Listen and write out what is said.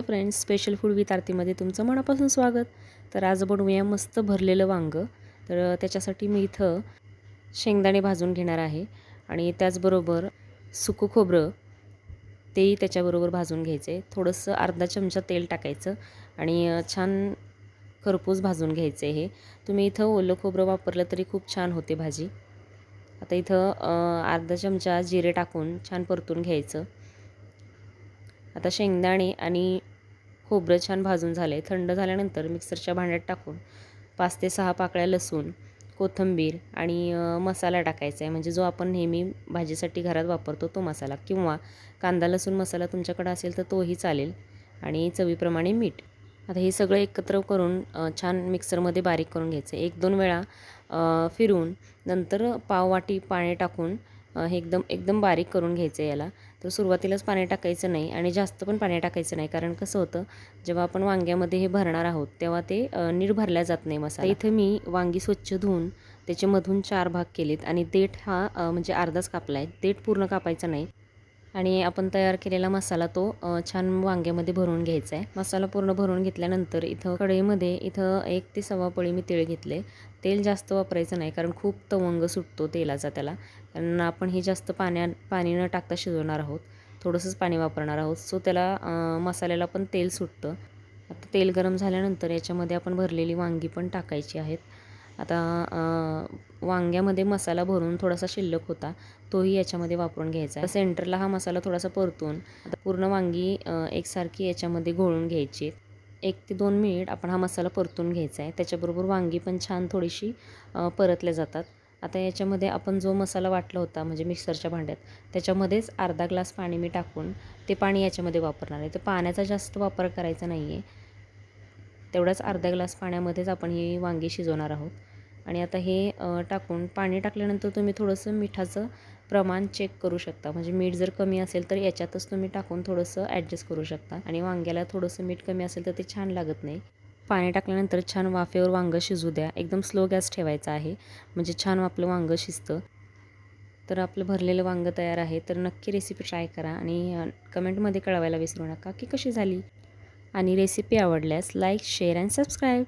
Friends special food with आरतीमध्ये तुमचं मनापासून स्वागत. तर आज बनवूया मस्त भरलेलं वांगं. तर त्याच्यासाठी मी इथं शेंगदाणे भाजून घेणार आहे आणि त्याचबरोबर सुकं खोबरं तेही त्याच्याबरोबर भाजून घ्यायचं. आहे थोडंसं अर्धा चमचा तेल टाकायचं आणि छान खरपूस भाजून घ्यायचं आहे हे. तुम्ही इथं ओलं खोबरं वापरलं तरी खूप छान होते भाजी. आता इथं अर्धा चमचा जिरे टाकून छान परतून घ्यायचं. आता शेंगदाणे आणि खोबरं छान भाजून झाले. थंड झाल्यानंतर मिक्सरच्या भांड्यात टाकून पाच ते सहा पाकळ्या लसूण कोथिंबीर आणि मसाला टाकायचा आहे. म्हणजे जो आपण नेहमी भाजीसाठी घरात वापरतो तो मसाला किंवा कांदा लसूण मसाला तुमच्याकडे असेल तर तोही चालेल आणि चवीप्रमाणे मीठ. आता हे सगळं एकत्र करून छान मिक्सरमध्ये बारीक करून घ्यायचं. एक दोन वेळा फिरून नंतर पाववाटी पाणी टाकून हे एकदम एकदम बारीक करून घ्यायचं याला. तर सुरुवातीलाच पाणी टाकायचं नाही आणि जास्त पण पाणी टाकायचं नाही. कारण कसं होतं जेव्हा आपण वांग्यामध्ये हे भरणार आहोत तेव्हा ते नीट भरल्या जात नाही मसाला. इथं मी वांगी स्वच्छ धुवून त्याच्यामधून चार भाग केलेत आणि देठ हा म्हणजे अर्धाच कापला आहे देठ पूर्ण कापायचा नाही. आणि आपण तयार केलेला मसाला तो छान वांग्यामध्ये भरून घ्यायचा आहे. मसाला पूर्ण भरून घेतल्यानंतर इथं कढईमध्ये इथं एक ते सव्वा पळी मी तेल घेतले. तेल जास्त वापरायचं नाही कारण खूप तवंग सुटतो तेलाचा त्याला. कारण आपण हे जास्त पाण्या पाणी न टाकता शिजवणार आहोत. थोडंसंच पाणी वापरणार आहोत. सो त्याला मसाल्याला पण तेल सुटतं. आता तेल गरम झाल्यानंतर याच्यामध्ये आपण भरलेली वांगी पण टाकायची आहेत. आता वांग्यामध्ये मसाला भरून थोडासा शिल्लक होता तोही याच्यामध्ये वापरून घ्यायचा आहे. सेंटरला हा मसाला थोडासा परतून पूर्ण वांगी एकसारखी याच्यामध्ये घोळून घ्यायची एक ते दोन मिनिट आपण हा मसाला परतून घ्यायचा आहे. त्याच्याबरोबर वांगी पण छान थोडीशी परतल्या जातात. आता याच्यामध्ये आपण जो मसाला वाटला होता म्हणजे मिक्सरच्या भांड्यात त्याच्यामध्येच अर्धा ग्लास पाणी मी टाकून ते पाणी याच्यामध्ये वापरणार आहे. तर पाण्याचा जास्त वापर करायचा नाही आहे तेवढाच अर्धा ग्लास पाण्यामध्येच आपण ही वांगी शिजवणार आहोत. आणि आता हे टाकून पाणी टाकल्यानंतर तुम्ही थोडंसं मिठाचं प्रमाण चेक करू शकता. म्हणजे मीठ जर कमी असेल तर याच्यातच तुम्ही टाकून थोडंसं ॲडजस्ट करू शकता. आणि वांग्याला थोडंसं मीठ कमी असेल तर ते छान लागत नाही. पाणी टाकल्यानंतर छान वाफेवर वांगं शिजू द्या. एकदम स्लो गॅस ठेवायचा आहे. म्हणजे छान आपलं वांगं शिजतं. तर आपलं भरलेलं वांगं तयार आहे. तर नक्की रेसिपी ट्राय करा आणि कमेंटमध्ये कळवायला विसरू नका की कशी झाली. आणि रेसिपी आवडल्यास लाईक शेअर अँड सबस्क्राईब